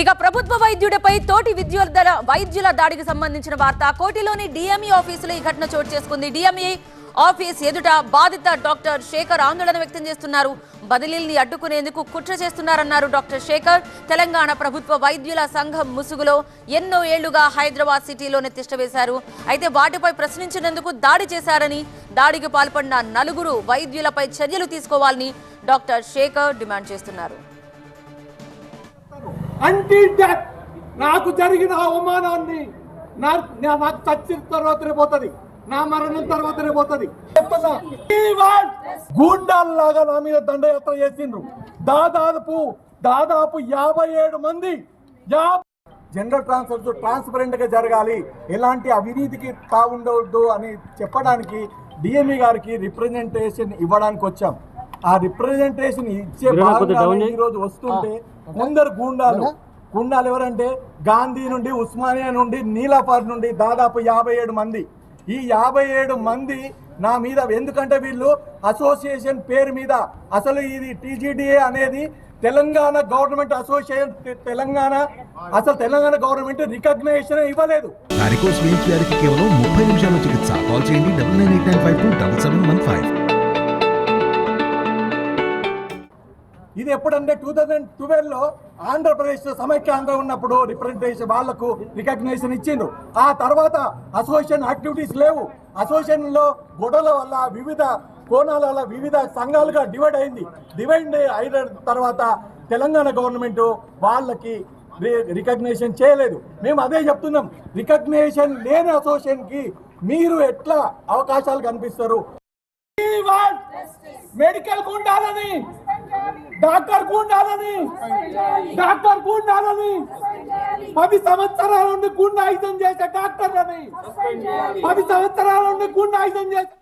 ఇక ప్రభుత్వ వైద్యుడిపై తోటి విద్యుల వైద్యుల దాడికి సంబంధించిన వార్త. కోటిలోని డిఎంఈ ఆఫీసులో ఈ ఘటన చోటు చేసుకుంది. డిఎంఈ ఆఫీస్ ఎదుట బాధిత డాక్టర్ శేఖర్ ఆందోళన వ్యక్తం చేస్తున్నారు. బదిలీల్ని అడ్డుకునేందుకు కుట్ర చేస్తున్నారన్నారు డాక్టర్ శేఖర్. తెలంగాణ ప్రభుత్వ వైద్యుల సంఘం ముసుగులో ఎన్నో ఏళ్ళుగా హైదరాబాద్ సిటీలోనే తిష్టవేశారు అయితే వాటిపై ప్రశ్నించినందుకు దాడి చేశారని దాడికి పాల్పడిన నలుగురు వైద్యులపై చర్యలు తీసుకోవాలని డాక్టర్ శేఖర్ డిమాండ్ చేస్తున్నారు. అంటీ డెత్ నాకు జరిగిన అవమానాన్ని నా- నాకు చచ్చిన తర్వాతనే పోతుంది. నా మరణం తర్వాతనే పోతుంది. చెప్తున్నా. ఈ గూండాల్లాగా నా మీద దండయాత్ర చేసిండ్రు. దాదాపు దాదాపు యాభై ఏడు మంది జనరల్ ట్రాన్స్ఫర్ ట్రాన్స్పరెంట్గా జరగాలి. ఎలాంటి అవినీతికి తాగుండవద్దు అని చెప్పడానికి డిఎంఈ గారికి రిప్రజెంటేషన్ ఇవ్వడానికి వచ్చాం ఆ రిప్రజెంటేషన్ ఇచ్చే భాగంగానే ఈ రోజు వస్తుంటే కొందరు గూండాలు గూండాలు ఎవరంటే గాంధీ నుండి ఉస్మానియా నుండి నీలాపార్ నుండి దాదాపు యాభై ఏడు మంది. ఈ యాభై ఏడు మంది నా మీద ఎందుకంటే వీళ్ళు అసోసియేషన్ పేరు మీద అసలు ఇది టీజీడీఏ అనేది తెలంగాణ గవర్నమెంట్ అసోసియేషన్ తెలంగాణ అసలు తెలంగాణ గవర్నమెంట్ రికగ్నేషన్ ఇవ్వలేదు. వ్యాధికి కేవలం ముప్పై నిమిషాల చికిత్స. కాల్ చేయండి ఇది ఎప్పుడంటే టూ థౌజండ్ ట్వెల్వ్లో ఆంధ్రప్రదేశ్ సమైక్య ఆంధ్ర ఉన్నప్పుడు రిప్రజెంటేషన్ వాళ్ళకు రికగ్నేషన్ ఇచ్చిండ్రు. ఆ తర్వాత అసోసియేషన్ యాక్టివిటీస్ లేవు. అసోసియేషన్లో గొడవల వల్ల వివిధ కోణాల వల్ల వివిధ సంఘాలుగా డివైడ్ అయింది. డివైడ్ అయిన తర్వాత తెలంగాణ గవర్నమెంట్ వాళ్ళకి రికగ్నేషన్ చేయలేదు. మేము అదే చెప్తున్నాం. రికగ్నేషన్ లేని అసోసియేషన్కి మీరు ఎట్లా అవకాశాలు కనిపిస్తారు? మెడికల్ గుండాలని డాక్టర్ గుండాలని డాక్టర్ గుండాలని పది సంవత్సరాల నుండి గుండాయుధం చేసే డాక్టర్లని పది సంవత్సరాల నుండి గుండాయుధం చేసే